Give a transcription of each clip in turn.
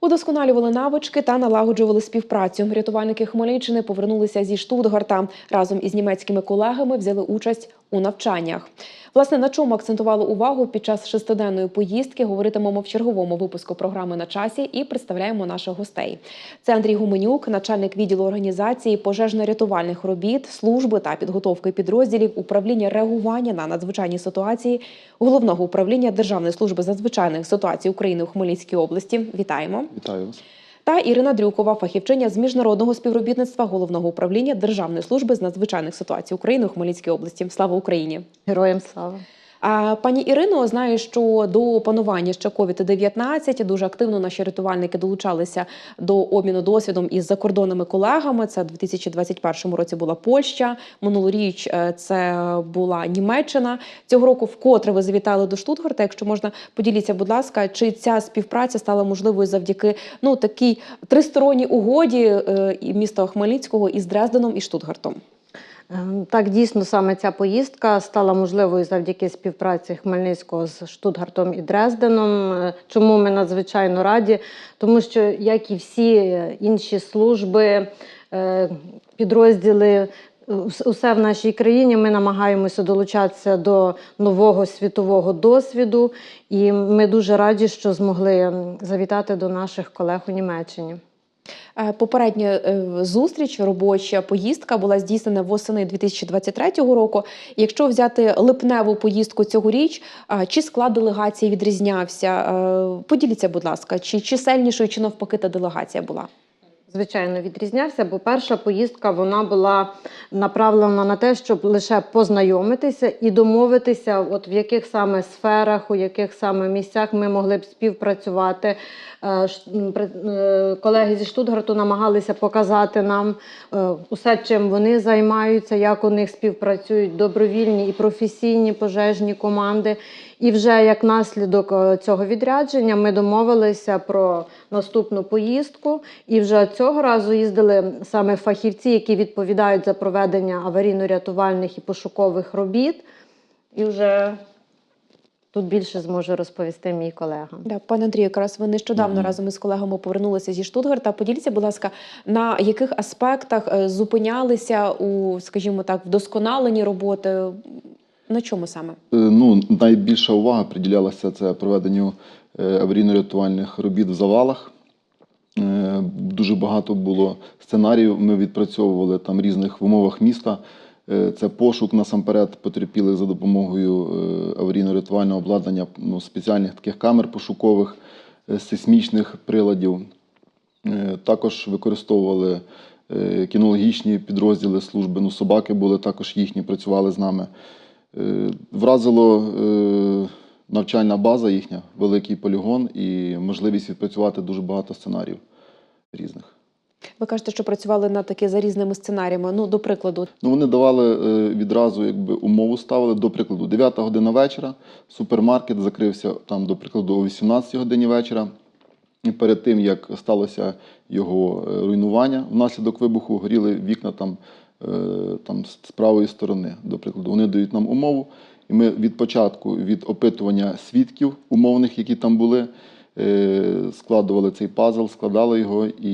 Удосконалювали навички та налагоджували співпрацю. Рятувальники Хмельниччини повернулися зі Штутгарта. Разом із німецькими колегами взяли участь у навчаннях. Власне, на чому акцентували увагу під час шестиденної поїздки, говоритимемо в черговому випуску програми на часі і представляємо наших гостей. Це Андрій Гуменюк, начальник відділу організації пожежно-рятувальних робіт, служби та підготовки підрозділів управління реагування на надзвичайні ситуації головного управління Державної служби з надзвичайних ситуацій України у Хмельницькій області. Вітаємо. Вітаю вас. Та Ірина Дрюкова, фахівчиня з міжнародного співробітництва головного управління Державної служби з надзвичайних ситуацій України у Хмельницькій області. Слава Україні! Героям слава. Пані Ірино, знаю, що до панування ще COVID-19 дуже активно наші рятувальники долучалися до обміну досвідом із закордонними колегами. Це в 2021 році була Польща. Минулоріч е, це була Німеччина. Цього року вкотре ви завітали до Штутгарта. Якщо можна, поділіться, будь ласка, чи ця співпраця стала можливою завдяки ну такій тристоронній угоді е, міста Хмельницького із Дрезденом і Штутгартом? Ем, Так, дійсно, саме ця поїздка стала можливою завдяки співпраці Хмельницького з Штутгартом і Дрезденом. Е, Чому ми надзвичайно раді? Тому що, як і всі інші служби, е, підрозділи, усе в нашій країні, ми намагаємося долучатися до нового світового досвіду, і ми дуже раді, що змогли завітати до наших колег у Німеччині. Е, Попередня е, зустріч, робоча поїздка була здійснена восени 2023 року. Якщо взяти липневу поїздку цьогоріч, е, чи склад делегації відрізнявся? Поділіться, будь ласка, чи чисельнішою, чи навпаки та делегація була? Звичайно, відрізнявся, бо перша поїздка вона була направлена на те, щоб лише познайомитися і домовитися, от в яких саме сферах, у яких саме місцях ми могли б співпрацювати. Е, е, Колеги зі Штутгарту намагалися показати нам е, усе, чим вони займаються, як у них співпрацюють добровільні і професійні пожежні команди. І вже як наслідок е, цього відрядження ми домовилися про наступну поїздку. І вже цього разу їздили саме фахівці, які відповідають за проведення аварійно-рятувальних і пошукових робіт. І вже тут більше зможе розповісти мій колега. Да, пане Андрію, якраз ви нещодавно Мгм. разом із колегами повернулися зі Штутгарта. Поділіться, будь ласка, на яких аспектах е, зупинялися у, скажімо так, вдосконаленні роботи? На чому саме? Е, Ну, найбільша увага приділялася це проведенню е, аварійно-рятувальних робіт в завалах. Е, Дуже багато було сценаріїв. Ми відпрацьовували там різних в умовах міста. Це пошук насамперед потерпілих за допомогою аварійно-рятувального обладнання, ну, спеціальних таких камер пошукових, сейсмічних приладів. Також використовували кінологічні підрозділи служби. Ну, собаки були також їхні, працювали з нами. Е, Вразило е, навчальна база їхня, великий полігон і можливість відпрацювати дуже багато сценаріїв різних. Ви кажете, що працювали над таки за різними сценаріями. Ну, до прикладу, Ну, вони давали е, відразу якби, умову ставили, до прикладу, 9 година вечора, супермаркет закрився там, до прикладу, о 18 годині вечора. І перед тим, як сталося його руйнування, внаслідок вибуху горіли вікна там, там з з правої сторони. До прикладу, вони дають нам умову. І ми від початку, від опитування свідків умовних, які там були, е, складували цей пазл, складали його і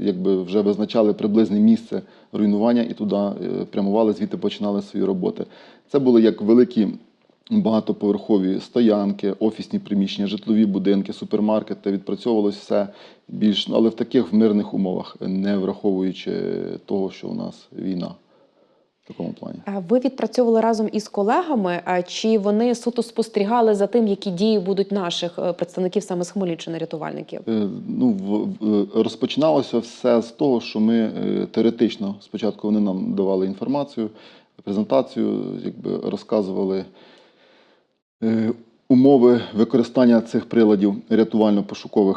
якби вже визначали приблизне місце руйнування і туди е, прямували, звідти починали свої роботи. Це були як великі багатоповерхові стоянки, офісні приміщення, житлові будинки, супермаркети. Відпрацьовувалось все більш, але в таких в мирних умовах, не враховуючи того, що у нас війна в такому плані. ви відпрацьовували разом із колегами, а чи вони суто спостерігали за тим, які дії будуть наших е, представників саме з Хмельниччини рятувальників? Е, Ну, в- розпочиналося все з того, що ми е, теоретично спочатку вони нам давали інформацію, презентацію, якби розказували е, умови використання цих приладів рятувально-пошукових.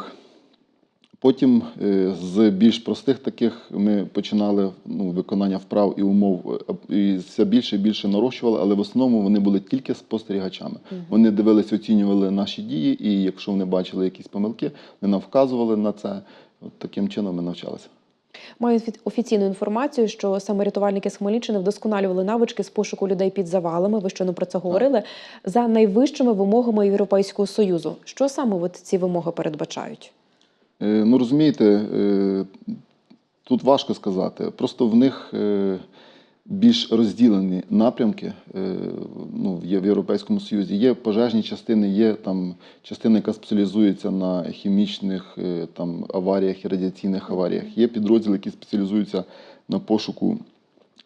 Потім е, з більш простих таких ми починали ну, виконання вправ і умов, е, і все більше і більше нарощували, але в основному вони були тільки спостерігачами. Вони дивилися, оцінювали наші дії, і якщо вони бачили якісь помилки, вони нам вказували на це. От таким чином ми навчалися. Маю офіційну інформацію, що саме рятувальники з Хмельниччини вдосконалювали навички з пошуку людей під завалами. Ви щойно про це говорили за найвищими вимогами Європейського союзу. Що саме от ці вимоги передбачають? Е, Ну, розумієте, е, тут важко сказати. Просто в них е, більш розділені напрямки е, ну, в Європейському Союзі. Є пожежні частини, є там частина, яка спеціалізується на хімічних е, там, аваріях і радіаційних аваріях. Є підрозділи, які спеціалізуються на пошуку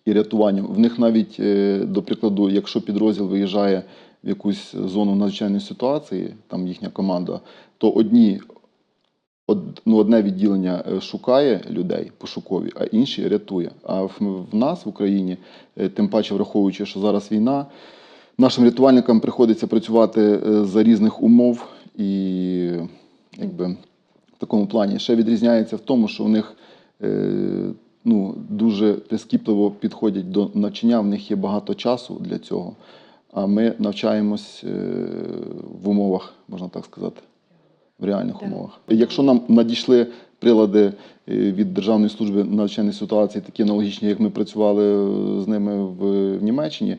і рятуванню. В них навіть, е, до прикладу, якщо підрозділ виїжджає в якусь зону надзвичайної ситуації, там їхня команда, то одні од, ну, одне відділення е, шукає людей пошукові, а інші рятує. А в, в нас в Україні, е, тим паче враховуючи, що зараз війна, нашим рятувальникам приходиться працювати е, за різних умов і якби в такому плані ще відрізняється в тому, що у них е, ну, дуже прискіпливо підходять до навчання, в них є багато часу для цього. А ми навчаємось в умовах, можна так сказати, в реальних Так. умовах. Якщо нам надійшли прилади е, від Державної служби надзвичайних ситуацій, такі аналогічні, як ми працювали е, з ними в, в Німеччині,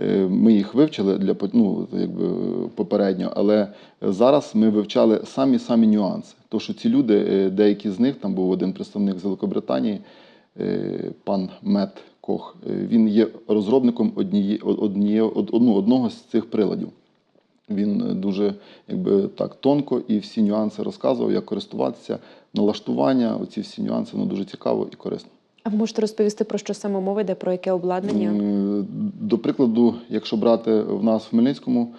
е, ми їх вивчили для ну, якби, попередньо, але зараз ми вивчали самі самі нюанси. То, що ці люди, деякі з них, там був один представник з Великобританії, пан Мет Кох, він є розробником однієї, однієї, од- ну, одного з цих приладів. Він е, дуже якби, так тонко і всі нюанси розказував, як користуватися, налаштування, оці всі нюанси, воно дуже цікаво і корисно. А ви можете розповісти про що саме мова йде, про яке обладнання? До прикладу, якщо брати в нас в Хмельницькому,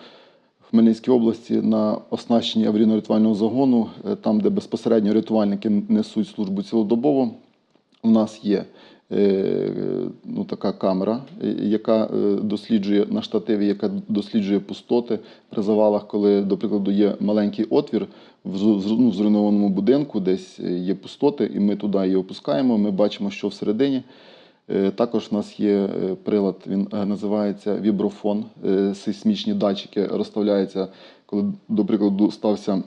в Хмельницькій області на оснащенні аварійно-рятувального загону, е, там, де безпосередньо рятувальники несуть службу цілодобово, у нас є ну, така камера, е, яка е, досліджує на штативі, яка досліджує пустоти при завалах, коли, до прикладу, є маленький отвір в ну, в зруйнованому будинку, десь е, є пустоти, і ми туди її опускаємо. Ми бачимо, що всередині. Е, Також в нас є е, прилад, він е, називається віброфон. Е, Сейсмічні датчики розставляються, коли, до прикладу, стався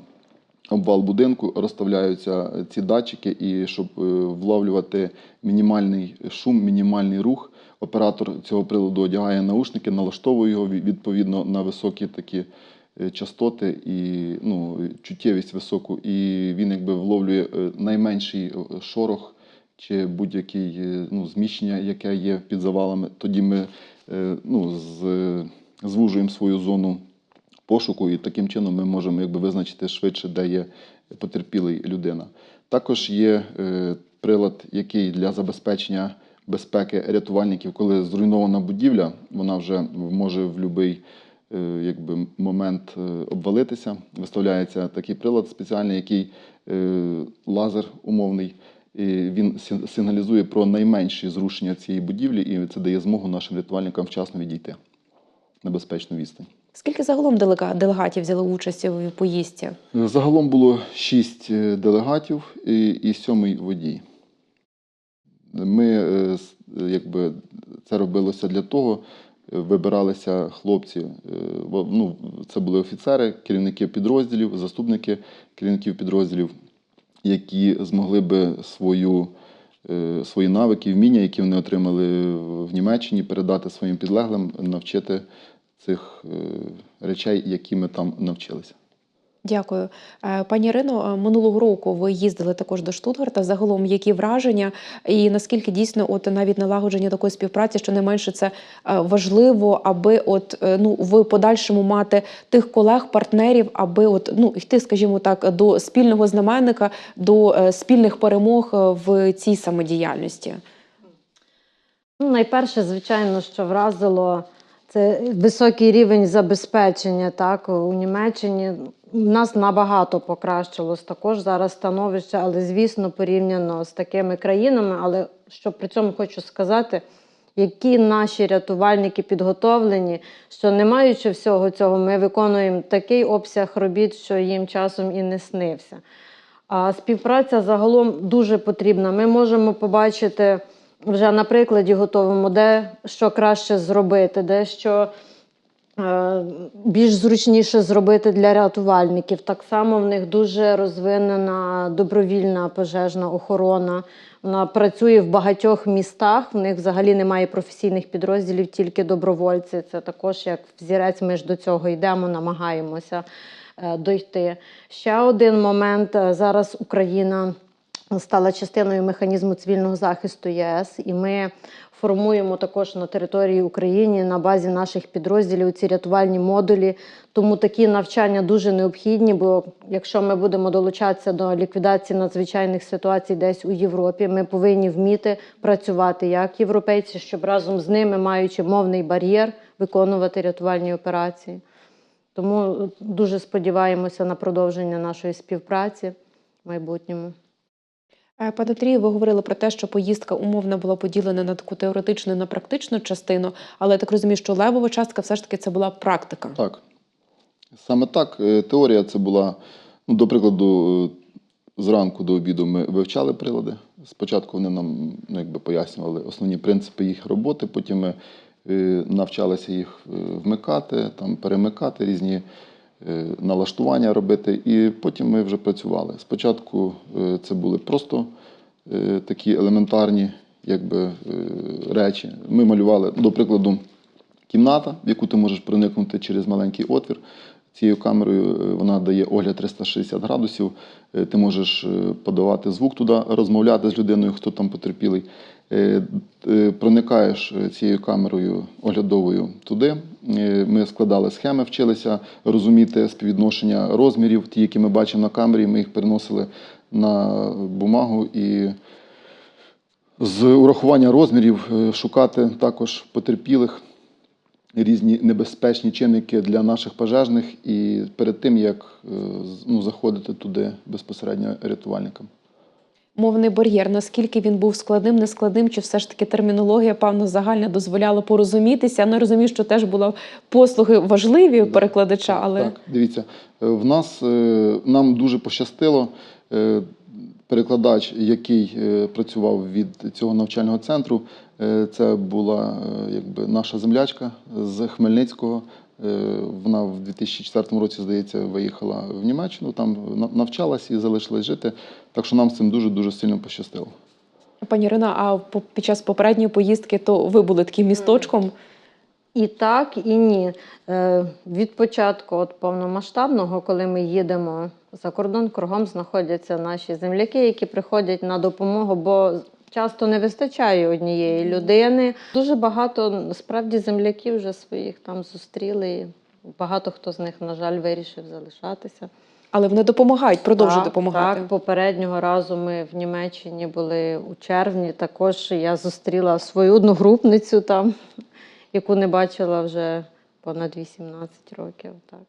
обвал будинку, розставляються ці датчики, і щоб е, вловлювати мінімальний шум, мінімальний рух, оператор цього приладу одягає наушники, налаштовує його відповідно на високі такі е, частоти і ну, чуттєвість високу, і він якби вловлює е, найменший шорох чи будь-який ну, зміщення, яке є під завалами. Тоді ми ну, звужуємо свою зону пошуку, і таким чином ми можемо якби, визначити швидше, де є потерпілий людина. Також є е, прилад, який для забезпечення безпеки рятувальників, коли зруйнована будівля, вона вже може в будь-який е, якби, момент е, обвалитися. Виставляється такий прилад спеціальний, який лазер умовний. І він сигналізує про найменші зрушення цієї будівлі, і це дає змогу нашим рятувальникам вчасно відійти на безпечну відстань. Скільки загалом делегатів взяли участь у поїздці? Загалом було шість е, делегатів і, і сьомий водій. Ми е, е, якби це робилося для того, вибиралися хлопці. Ну, це були офіцери, керівники підрозділів, заступники керівників підрозділів, які змогли би свою, свої навики, вміння, які вони отримали в Німеччині, передати своїм підлеглим, навчити цих е, речей, які ми там навчилися. Дякую. Е, Пані Ірино, е, минулого року ви їздили також до Штутгарта. Загалом, які враження, і наскільки дійсно от навіть налагодження такої співпраці, що не менше це важливо, аби от ну в подальшому мати тих колег, партнерів, аби от ну йти, скажімо так, до спільного знаменника, до спільних перемог в цій самодіяльності. Ну, найперше, звичайно, що вразило це високий рівень забезпечення. Так, у Німеччині у нас набагато покращилось також зараз становище, але звісно, порівняно з такими країнами. Але що при цьому хочу сказати, які наші рятувальники підготовлені, що не маючи всього цього, ми виконуємо такий обсяг робіт, що їм часом і не снився. А співпраця загалом дуже потрібна. Ми можемо побачити вже на прикладі готовому, де що краще зробити, де що е, більш зручніше зробити для рятувальників. Так само в них дуже розвинена добровільна пожежна охорона. Вона працює в багатьох містах. В них взагалі немає професійних підрозділів, тільки добровольці. Це також як взірець. Ми ж до цього йдемо, намагаємося е, дойти. Ще один момент е, зараз Україна стала частиною механізму цивільного захисту ЄС, і ми формуємо також на території України на базі наших підрозділів ці рятувальні модулі. Тому такі навчання дуже необхідні. Бо якщо ми будемо долучатися до ліквідації надзвичайних ситуацій десь у Європі, ми повинні вміти працювати як європейці, щоб разом з ними, маючи мовний бар'єр, виконувати рятувальні операції. Тому дуже сподіваємося на продовження нашої співпраці в майбутньому. Е, Пане Андрію, ви говорили про те, що поїздка умовно була поділена на таку теоретичну і на практичну частину, але я так розумію, що левова частка все ж таки це була практика. Так. Саме так. Е, Теорія це була, ну, до прикладу, е, зранку до обіду ми вивчали прилади. Спочатку вони нам ну, якби пояснювали основні принципи їх роботи, потім ми навчалися їх вмикати, там, перемикати, різні налаштування робити, і потім ми вже працювали. Спочатку е, це були просто е, такі елементарні якби, е, речі. Ми малювали, до прикладу, кімната, в яку ти можеш проникнути через маленький отвір. Цією камерою е, вона дає огляд 360 градусів. Е, Ти можеш е, подавати звук туди, розмовляти з людиною, хто там потерпілий. Е, е, Проникаєш е, цією камерою оглядовою туди. Ми складали схеми, вчилися розуміти співвідношення розмірів, ті, які ми бачимо на камері. Ми їх переносили на бумагу і з урахування розмірів шукати також потерпілих різні небезпечні чинники для наших пожежних і перед тим як ну, заходити туди безпосередньо рятувальникам. Мовний бар'єр, наскільки він був складним, нескладним, чи все ж таки термінологія, певно, загальна дозволяла порозумітися. Ну, я розумію, що теж були послуги важливі у перекладача, але Так, дивіться, е, в нас е, нам дуже пощастило. е, Перекладач, який працював від цього навчального центру, це була якби наша землячка з Хмельницького. Е, Вона в 2004 році, здається, виїхала в Німеччину, там на- навчалась і залишилась жити. Так що нам з цим дуже дуже сильно пощастило. пані Ірина, а під час попередньої поїздки то ви були таким місточком. І так, і ні. Е, Від початку от повномасштабного, коли ми їдемо за кордон, кругом знаходяться наші земляки, які приходять на допомогу, бо часто не вистачає однієї людини. Дуже багато справді земляків вже своїх там зустріли. Багато хто з них, на жаль, вирішив залишатися. Але вони допомагають, продовжують Так, допомагати. Так, попереднього разу ми в Німеччині були у червні. Також я зустріла свою одногрупницю там, яку не бачила вже понад 18 років. Так.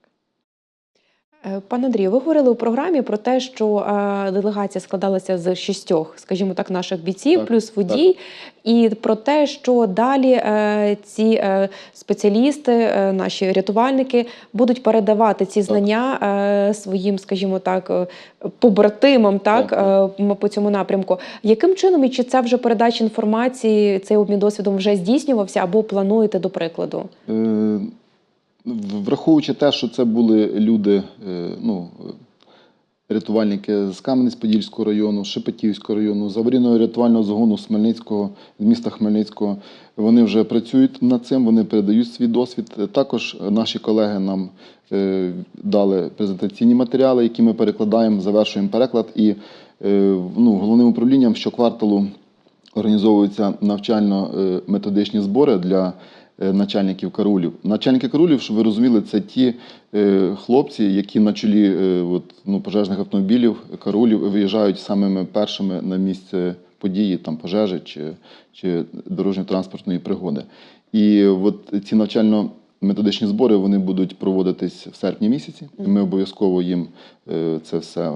Е, Пане Андрію, ви говорили у програмі про те, що е, делегація складалася з шістьох, скажімо так, наших бійців, Так, плюс водій, і про те, що далі е, ці спеціалісти, наші рятувальники, будуть передавати ці знання е, своїм, скажімо так, побратимам, так, Так, по цьому напрямку. Яким чином і чи це вже передача інформації, цей обмін досвідом вже здійснювався або плануєте до прикладу? Е, Враховуючи те, що це були люди, е, ну, рятувальники з Кам'янець-Подільського району, Шепетівського району, з аварійного рятувального загону з Хмельницького, з міста Хмельницького, вони вже працюють над цим, вони передають свій досвід. Також наші колеги нам е, дали презентаційні матеріали, які ми перекладаємо, завершуємо переклад. І е, ну, головним управлінням щокварталу організовуються навчально-методичні збори для начальників караулів. Начальники караулів, щоб ви розуміли, це ті е, хлопці, які на чолі е, от, ну, пожежних автомобілів, караулів виїжджають самими першими на місце події, там пожежі чи, чи дорожньо-транспортної пригоди. І от ці навчально Методичні збори вони будуть проводитись в серпні місяці. І ми обов'язково їм е, це все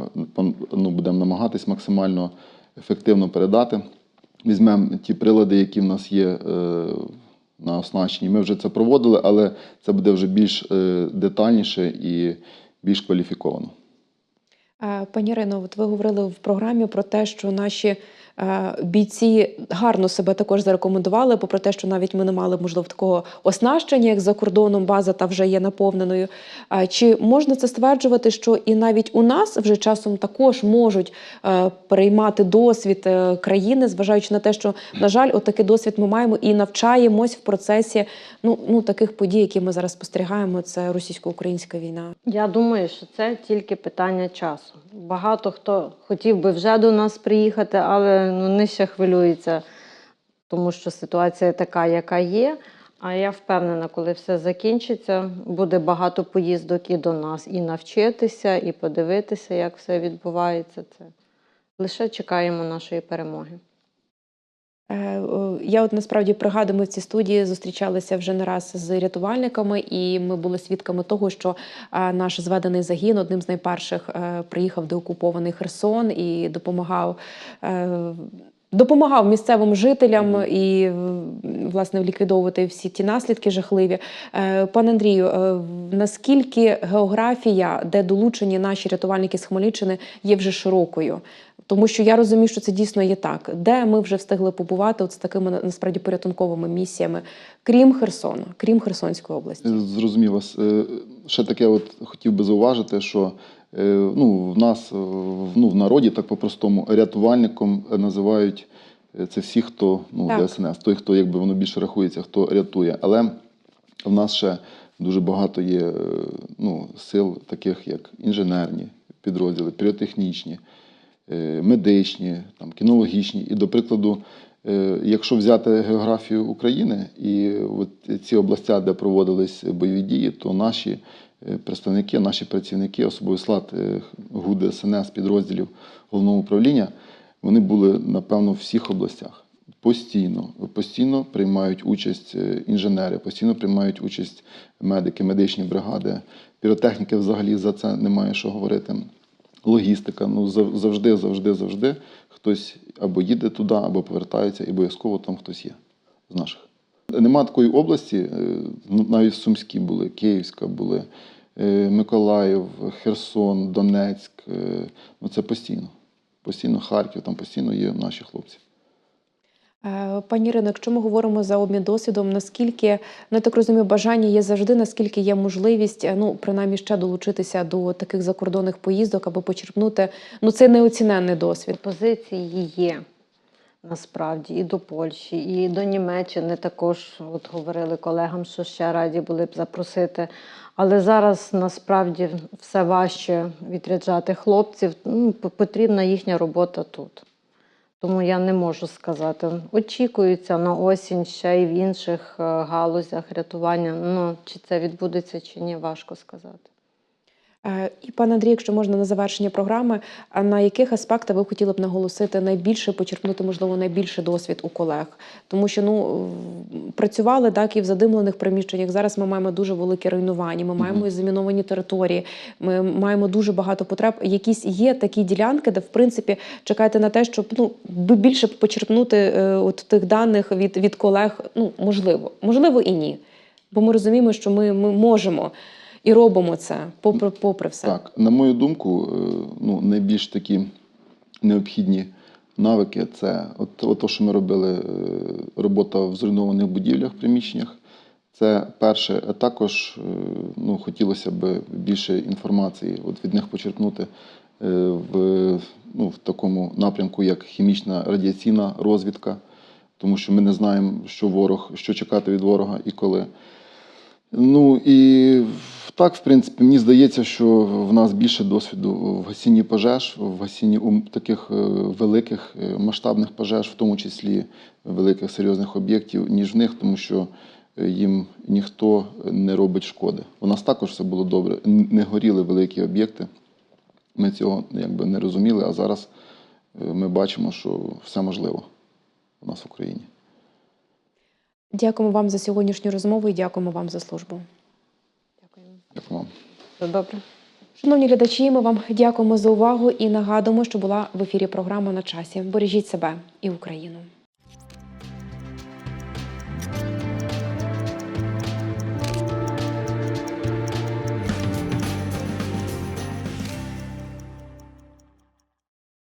ну, будемо намагатись максимально ефективно передати. Візьмемо ті прилади, які в нас є е, на оснащенні. Ми вже це проводили, але це буде вже більш е, детальніше і більш кваліфіковано. Е, Пані Ірино, от ви говорили в програмі про те, що наші бійці гарно себе також зарекомендували, попри те, що навіть ми не мали можливо такого оснащення, як за кордоном, база та вже є наповненою. А Чи можна це стверджувати, що і навіть у нас вже часом також можуть е, переймати досвід е, країни, зважаючи на те, що на жаль, отакий досвід ми маємо і навчаємось в процесі ну, ну таких подій, які ми зараз спостерігаємо, це російсько-українська війна. Я думаю, що це тільки питання часу. Багато хто хотів би вже до нас приїхати, але ну, ще хвилюється, тому що ситуація така, яка є. А я впевнена, коли все закінчиться, буде багато поїздок і до нас, і навчитися, і подивитися, як все відбувається. Це лише чекаємо нашої перемоги. Е, Я от насправді пригадую, ми в цій студії зустрічалися вже не раз з рятувальниками, і ми були свідками того, що е, наш зведений загін одним з найперших е, приїхав до окупований Херсон і допомагав. Допомагав місцевим жителям і власне ліквідовувати всі ті наслідки жахливі. Пане Андрію, наскільки географія, де долучені наші рятувальники з Хмельниччини, є вже широкою? Тому що я розумію, що це дійсно є так. Де ми вже встигли побувати от з такими насправді порятунковими місіями, крім Херсона, крім Херсонської області. Зрозумів вас. Е, Ще таке, от хотів би зауважити, що е, ну, в нас е, в- ну, в народі, так по-простому, рятувальником називають е, це всі, хто ну, Так. ДСНС, той, хто якби воно більше рахується, хто рятує. Але в нас ще дуже багато є е, ну, сил, таких як інженерні підрозділи, піротехнічні, е, медичні, там, кінологічні. І, до прикладу, е, якщо взяти географію України і от ці областя, де проводились бойові дії, то наші е, представники, наші працівники, особовий склад е, ГУД, СНС, підрозділів головного управління, вони були, напевно, в всіх областях. Постійно, постійно приймають участь е, інженери, постійно приймають участь медики, медичні бригади, піротехніки взагалі за це немає що говорити. Логістика, ну завжди, завжди, завжди хтось або їде туди, або повертається, і обов'язково там хтось є з наших. Нема такої області, е, ну, навіть Сумські були, Київська були, е, Миколаїв, Херсон, Донецьк. е, Ну це постійно. Постійно Харків, там постійно є наші хлопці. Пані Ірино, якщо ми говоримо за обмін досвідом, наскільки ну, я так розумію, бажання є завжди, наскільки є можливість, е, ну принаймні ще долучитися до таких закордонних поїздок, аби почерпнути ну це неоціненний досвід. Пропозиції є насправді і до Польщі, і до Німеччини також от говорили колегам, що ще раді були б запросити. Але зараз насправді все важче відряджати хлопців. Ну, потрібна їхня робота тут. Тому я не можу сказати. Очікується на осінь ще й в інших е, галузях рятування. Ну, чи це відбудеться, чи ні, важко сказати. Е, І пане Андрій, якщо можна на завершення програми, на яких аспектах ви хотіли б наголосити найбільше, почерпнути, можливо, найбільше досвід у колег? Тому що ну працювали так і в задимлених приміщеннях. Зараз ми маємо дуже велике руйнування. Ми маємо і заміновані території. Ми маємо дуже багато потреб. Якісь є такі ділянки, де в принципі чекаєте на те, щоб ну більше почерпнути е, от тих даних від, від колег. Ну можливо, можливо і ні. Бо ми розуміємо, що ми, ми можемо і робимо це, попри, попри все. Так, на мою думку, е, ну, найбільш такі необхідні навики це от, от то, що ми робили, е, робота в зруйнованих будівлях, приміщеннях. Це перше, а також е, ну, хотілося б більше інформації от від них почерпнути в, ну, в такому напрямку, як хімічна радіаційна розвідка, тому що ми не знаємо, що ворог, що чекати від ворога і коли. Ну і так, в принципі, мені здається, що в нас більше досвіду в гасінні пожеж, в гасінні таких е, великих е, масштабних пожеж, в тому числі великих серйозних об'єктів, ніж в них, тому що е, їм ніхто не робить шкоди. У нас також все було добре. Не горіли великі об'єкти. Ми цього якби не розуміли, а зараз ми бачимо, що все можливо у нас в Україні. Дякуємо вам за сьогоднішню розмову і дякуємо вам за службу. Дякую. Дякую вам. Все добре. Шановні глядачі, ми вам дякуємо за увагу і нагадуємо, що була в ефірі програма на часі. Бережіть себе і Україну.